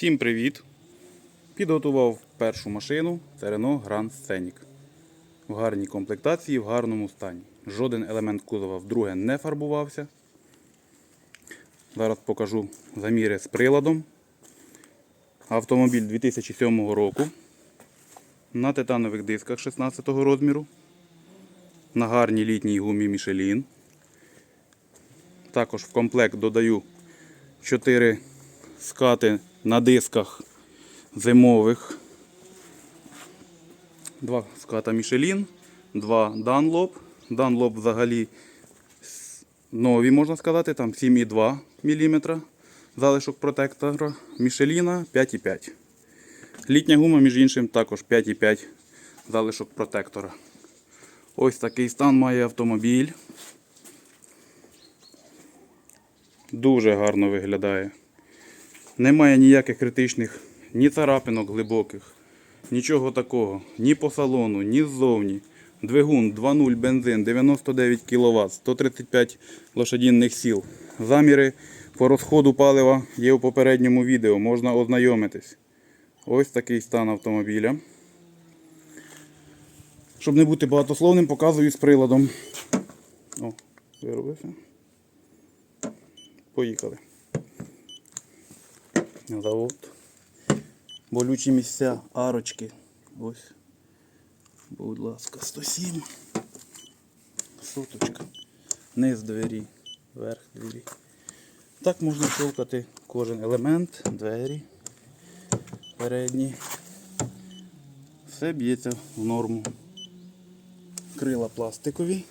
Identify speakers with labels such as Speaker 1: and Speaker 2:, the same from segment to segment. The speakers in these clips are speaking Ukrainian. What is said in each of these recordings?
Speaker 1: Всім привіт! Підготував першу машину це Renault Grand Scenic. В гарній комплектації, в гарному стані. Жоден елемент кузова вдруге не фарбувався. Зараз покажу заміри з приладом. Автомобіль 2007 року. На титанових дисках 16 розміру. На гарній літній гумі Michelin. Також в комплект додаю 4 скати на дисках зимових. Два ската Michelin, два Dunlop. Dunlop взагалі нові, можна сказати, там 7,2 мм залишок протектора. Michelin 5,5. Літня гума, між іншим, також 5,5 залишок протектора. Ось такий стан має автомобіль. Дуже гарно виглядає. Немає ніяких критичних ні царапинок глибоких, нічого такого. Ні по салону, ні ззовні. Двигун 2.0 бензин 99 кВт, 135 лошадінних сіл. Заміри по розходу палива є у попередньому відео, можна ознайомитись. Ось такий стан автомобіля. Щоб не бути багатословним, показую з приладом. О, виробився. Поїхали. Завод. Болючі місця, арочки. Ось. Будь ласка, 107. Соточка. Низ двері, верх двері. Так можна щелкати кожен елемент, двері, передні. Все б'ється в норму. Крила пластикові.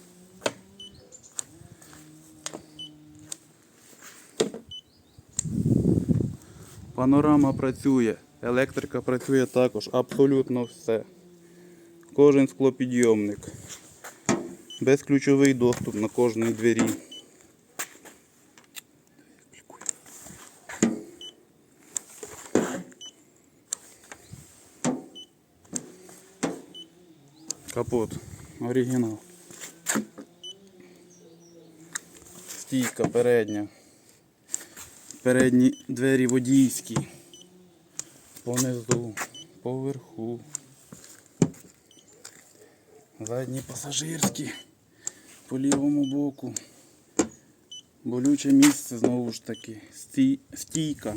Speaker 1: Панорама працює, електрика працює також, абсолютно все. Кожен склопідйомник. Безключовий доступ на кожній двері. Капот. Оригінал. Стійка передня. Передні двері водійські. Понизу, поверху. Задні пасажирські. По лівому боку. Болюче місце знову ж таки. Стій, стійка.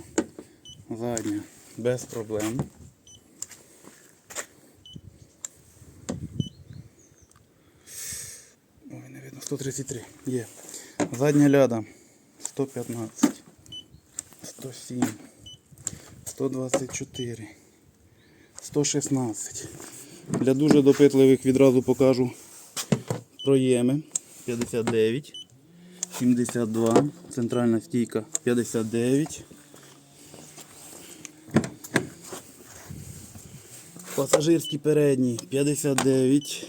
Speaker 1: Задня. Без проблем. Ой, не видно. 133. Є. Задня ляда. 115. 107, 124, 116. Для дуже допитливих відразу покажу проєми 59, 72, центральна стійка 59. Пасажирський передній 59,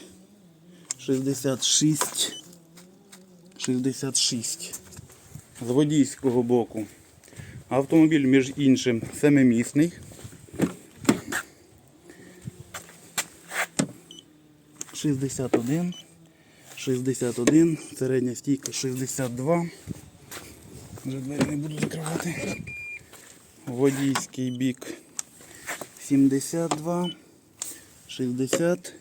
Speaker 1: 66, 66. З водійського боку Автомобіль, між іншим, семимісний. Шістдесят один, шістдесят один, середня стійка 62. Вже двері не буду закривати. Водійський бік 72, 60,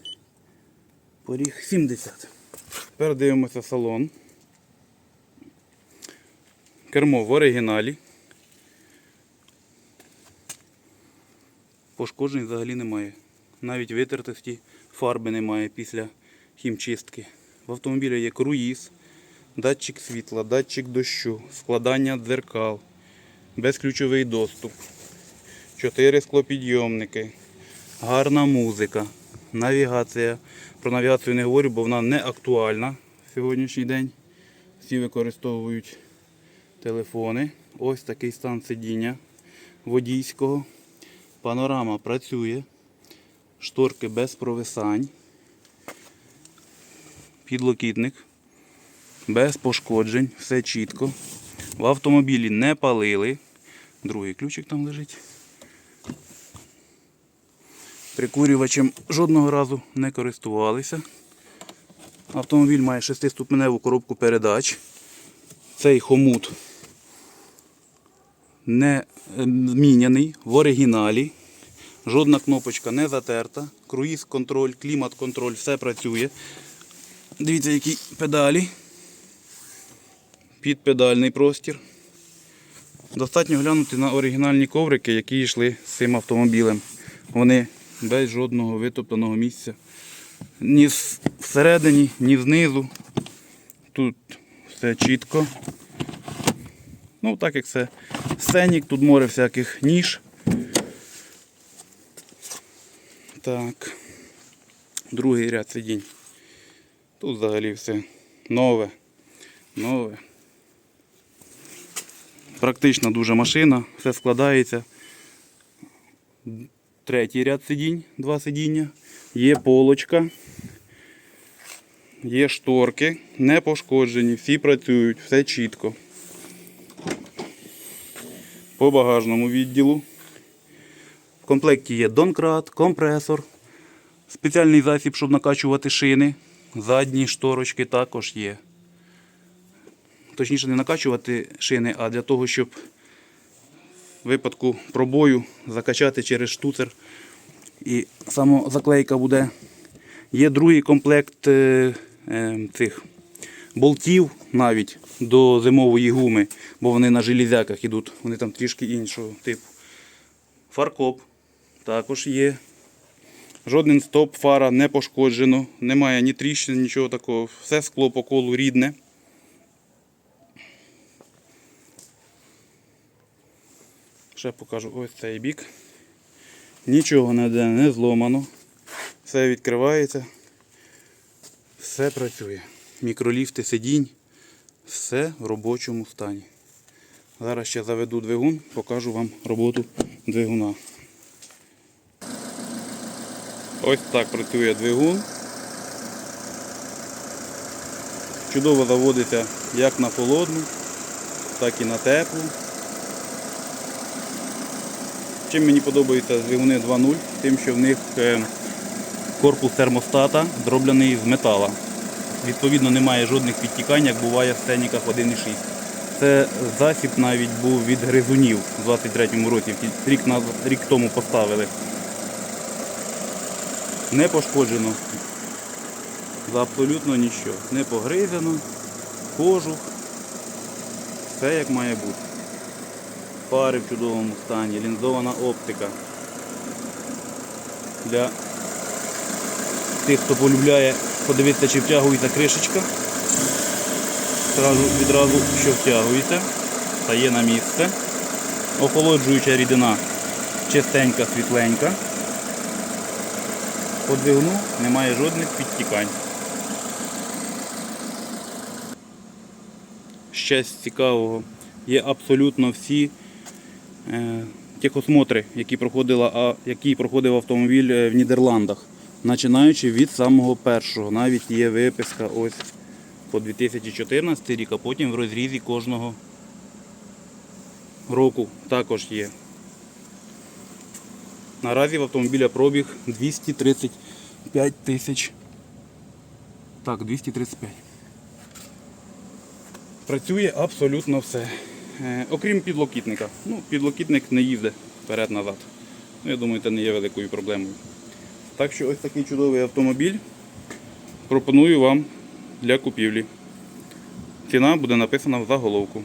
Speaker 1: поріг 70. Тепер дивимося салон. Кермо в оригіналі. Пошкоджень взагалі немає. Навіть витертості фарби немає після хімчистки. В автомобілі є круїз, датчик світла, датчик дощу, складання дзеркал, безключовий доступ, 4 склопідйомники, гарна музика, навігація. Про навігацію не говорю, бо вона не актуальна в сьогоднішній день. Всі використовують телефони. Ось такий стан сидіння водійського. Панорама працює, шторки без провисань, підлокітник, без пошкоджень, все чітко. В автомобілі не палили. Другий ключик там лежить. Прикурювачем жодного разу не користувалися. Автомобіль має шестиступеневу коробку передач. Цей хомут не е, зміняний в оригіналі. Жодна кнопочка не затерта. Круїз контроль, клімат контроль, все працює. Дивіться, які педалі. Підпедальний простір. Достатньо глянути на оригінальні коврики, які йшли з цим автомобілем. Вони без жодного витоптаного місця. Ні всередині, ні знизу. Тут все чітко. Ну, так як це сценік, тут море всяких ніж. Так. Другий ряд сидінь. Тут взагалі все нове. Нове. Практична дуже машина, все складається. Третій ряд сидінь, два сидіння. Є полочка. Є шторки, не пошкоджені, всі працюють, все чітко. По багажному відділу. В комплекті є донкрат, компресор, спеціальний засіб, щоб накачувати шини. Задні шторочки також є. Точніше, не накачувати шини, а для того, щоб в випадку пробою закачати через штуцер. І самозаклейка буде. Є другий комплект е, е, цих болтів навіть до зимової гуми, бо вони на железяках йдуть, вони там трішки іншого типу. Фаркоп також є. Жоден стоп, фара не пошкоджено, немає ні тріщин, нічого такого. Все скло по колу рідне. Ще покажу ось цей бік. Нічого не зломано. Все відкривається. Все працює. Мікроліфти сидінь. Все в робочому стані. Зараз ще заведу двигун, покажу вам роботу двигуна. Ось так працює двигун. Чудово заводиться як на холодну, так і на теплу. Чим мені подобаються двигуни 2.0, тим, що в них е, корпус термостата зроблений з метала. Відповідно, немає жодних підтікань, як буває в сценіках 1.6. Це засіб навіть був від гризунів у 23-му році, рік, рік тому поставили. Не пошкоджено за абсолютно нічого. Не погризено, кожух. Все як має бути. Фари в чудовому стані, лінзована оптика. Для тих, хто полюбляє подивитися, чи втягується кришечка. Зразу, відразу, що втягується, стає на місце. Охолоджуюча рідина чистенька, світленька. По немає жодних підтікань. Ще з цікавого є абсолютно всі е, техосмотри, які, які проходив автомобіль е, в Нідерландах. Починаючи від самого першого. Навіть є виписка ось по 2014 рік, а потім в розрізі кожного року також є. Наразі в автомобіля пробіг 235 тисяч. Так, 235. Працює абсолютно все. Е, окрім підлокітника. Ну, підлокітник не їздить вперед-назад. Ну, я думаю, це не є великою проблемою. Так що ось такий чудовий автомобіль пропоную вам для купівлі. Ціна буде написана в заголовку.